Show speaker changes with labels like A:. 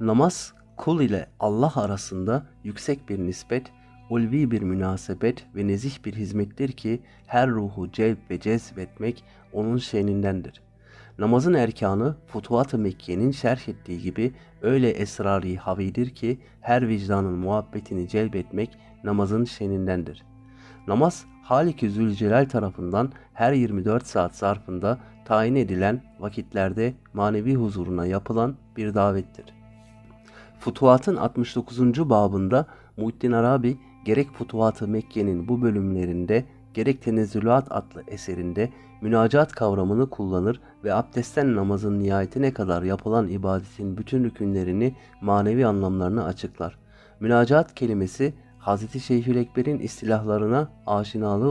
A: Namaz kul ile Allah arasında yüksek bir nispet, ulvi bir münasebet ve nezih bir hizmettir ki her ruhu celp ve cezbetmek onun şenindendir. Namazın erkanı Futuhat-ı Mekke'nin şerh ettiği gibi öyle esrari havidir ki her vicdanın muhabbetini celbetmek namazın şenindendir. Namaz Halik-i Zülcelal tarafından her 24 saat zarfında tayin edilen vakitlerde manevi huzuruna yapılan bir davettir. Futuhat'ın 69. babında Muhittin Arabi gerek Futuhat-ı Mekke'nin bu bölümlerinde gerek Tenezzülat adlı eserinde münacat kavramını kullanır ve abdestten namazın nihayetine kadar yapılan ibadetin bütün rükünlerini manevi anlamlarını açıklar. Münacat kelimesi Hz. Şeyhü'l-Ekber'in istilahlarına aşinalığı